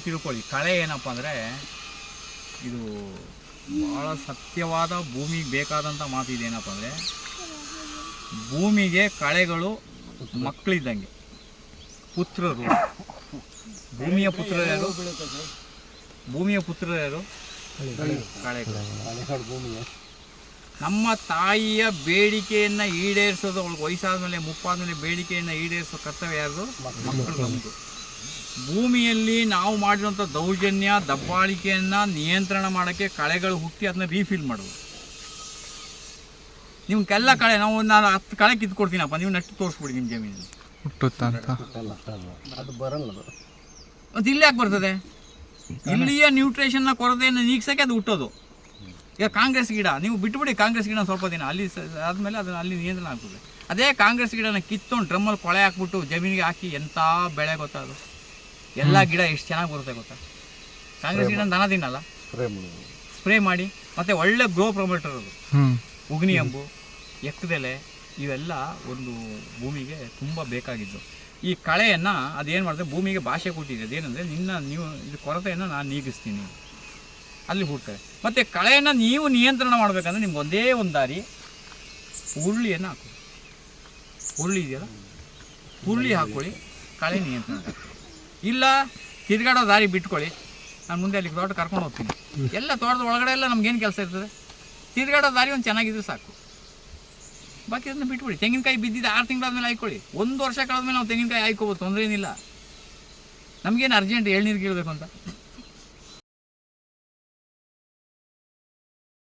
ಒಂದು ತಿಳ್ಕೊಳ್ಳಿ. ಕಳೆ ಏನಪ್ಪ ಅಂದರೆ ಇದು ಭಾಳ ಸತ್ಯವಾದ ಭೂಮಿಗೆ ಬೇಕಾದಂಥ ಮಾತು ಇದೇನಪ್ಪ ಅಂದರೆ ಭೂಮಿಗೆ ಕಳೆಗಳು ಮಕ್ಕಳಿದ್ದಂಗೆ. ಪುತ್ರರು. ಭೂಮಿಯ ಪುತ್ರರು ಯಾರು? ಭೂಮಿಯ ಪುತ್ರರು ಯಾರು? ಕಳೆಗಳು. ನಮ್ಮ ತಾಯಿಯ ಬೇಡಿಕೆಯನ್ನು ಈಡೇರಿಸೋದು, ಅವಳಿಗೆ ವಯಸ್ಸಾದ್ಮೇಲೆ, ಮುಪ್ಪಾದ್ಮೇಲೆ ಬೇಡಿಕೆಯನ್ನು ಈಡೇರಿಸೋ ಕರ್ತವ್ಯ ಯಾರ್ದು? ಮಕ್ಕಳು ನಮ್ಮದು ಭೂಮಿಯಲ್ಲಿ ನಾವು ಮಾಡಿರುವಂಥ ದೌರ್ಜನ್ಯ ದಬ್ಬಾಳಿಕೆಯನ್ನು ನಿಯಂತ್ರಣ ಮಾಡೋಕ್ಕೆ ಕಳೆಗಳು ಹುಟ್ಟಿ ಅದನ್ನ ರೀಫಿಲ್ ಮಾಡೋದು ನಿಮ್ಗೆಲ್ಲ ಕಳೆ ನಾವು ನಾನು ಹತ್ತು ಕಳೆ ಕಿತ್ಕೊಡ್ತೀನಪ್ಪ ನೀವು ನೆಟ್ಟು ತೋರಿಸ್ಬಿಡಿ ನಿಮ್ಮ ಜಮೀನಲ್ಲಿ. ಅದು ಬರಲ್ಲ ಅದು. ಮತ್ತು ಇಲ್ಲಿ ಯಾಕೆ ಬರ್ತದೆ? ಇಲ್ಲಿಯ ನ್ಯೂಟ್ರಿಷನ್ನ ಕೊರತೆಯನ್ನು ನೀಗ್ಸೋಕ್ಕೆ ಅದು ಹುಟ್ಟೋದು. ಈಗ ಕಾಂಗ್ರೆಸ್ ಗಿಡ ನೀವು ಬಿಟ್ಬಿಡಿ ಕಾಂಗ್ರೆಸ್ ಗಿಡ ಸ್ವಲ್ಪ ದಿನ ಅಲ್ಲಿ ಆದಮೇಲೆ ಅದನ್ನು ಅಲ್ಲಿ ನಿಯಂತ್ರಣ ಆಗ್ತದೆ. ಅದೇ ಕಾಂಗ್ರೆಸ್ ಗಿಡನ ಕಿತ್ತೊಂಡು ಡ್ರಮ್ಮಲ್ಲಿ ಕೊಳೆ ಹಾಕ್ಬಿಟ್ಟು ಜಮೀನಿಗೆ ಹಾಕಿ ಎಂಥ ಬೆಳೆ ಗೊತ್ತಾ ಅದು? ಎಲ್ಲ ಗಿಡ ಎಷ್ಟು ಚೆನ್ನಾಗಿ ಬರುತ್ತೆ ಗೊತ್ತಾ? ಕಾಂಗ್ರೆಸ್ ಗಿಡ ದನ ತಿನ್ನಲ್ಲ. ಸ್ಪ್ರೇ ಮಾಡಿ. ಮತ್ತೆ ಒಳ್ಳೆ ಗ್ರೋ ಪ್ರೊಮೋಟರ್ ಅದು ಉಗ್ನಿ ಅಂಬು ಎಕ್ಕದೆಲೆ ಇವೆಲ್ಲ ಒಂದು ಭೂಮಿಗೆ ತುಂಬ ಬೇಕಾಗಿದ್ದು. ಈ ಕಳೆಯನ್ನು ಅದೇನು ಮಾಡಿದೆ ಭೂಮಿಗೆ ಭಾಷೆ ಕೊಟ್ಟಿದೆ. ಅದೇನಂದ್ರೆ ನಿನ್ನ ನೀವು ಇದು ಕೊರತೆಯನ್ನು ನಾನು ನೀಗಿಸ್ತೀನಿ. ಅಲ್ಲಿ ಹುಡ್ತಾರೆ. ಮತ್ತು ಕಳೆಯನ್ನು ನೀವು ನಿಯಂತ್ರಣ ಮಾಡಬೇಕಂದ್ರೆ ನಿಮ್ಗೆ ಒಂದೇ ಒಂದು ದಾರಿ ಹುರುಳಿಯನ್ನು ಹಾಕೊಳ್ಳಿ ಹುರುಳಿ ಇದೆಯಲ್ಲ? ಹುರುಳಿ ಹಾಕ್ಕೊಳ್ಳಿ ಕಳೆ ನಿಯಂತ್ರಣ. ಇಲ್ಲ, ತಿರ್ಗಾಡೋ ದಾರಿ ಬಿಟ್ಕೊಳ್ಳಿ. ನಾನು ಮುಂದೆ ಅಲ್ಲಿ ತೋಟ ಕರ್ಕೊಂಡು ಹೋಗ್ತೀನಿ. ಎಲ್ಲ ತೋಟದ ಒಳಗಡೆ ಎಲ್ಲ ನಮ್ಗೇನು ಕೆಲಸ ಇರ್ತದೆ? ತಿರ್ಗಾಡೋ ದಾರಿ ಒಂದು ಚೆನ್ನಾಗಿದ್ರೆ ಸಾಕು. ಬಾಕಿ ಅದನ್ನ ಬಿಟ್ಬಿಡಿ. ತೆಂಗಿನಕಾಯಿ ಬಿದ್ದಿದ್ದು ಆರು ತಿಂಗಳಾದ್ಮೇಲೆ ಹಾಯ್ಕೊಳ್ಳಿ. ಒಂದು ವರ್ಷ ಕಳೆದ್ಮೇಲೆ ನಾವು ತೆಂಗಿನಕಾಯಿ ಹಾಯ್ಕೋಬೋದು, ತೊಂದರೆ ಏನಿಲ್ಲ. ನಮಗೇನು ಅರ್ಜೆಂಟ್ ಎಳ್ನೀರು ಕೇಳಬೇಕು ಅಂತ?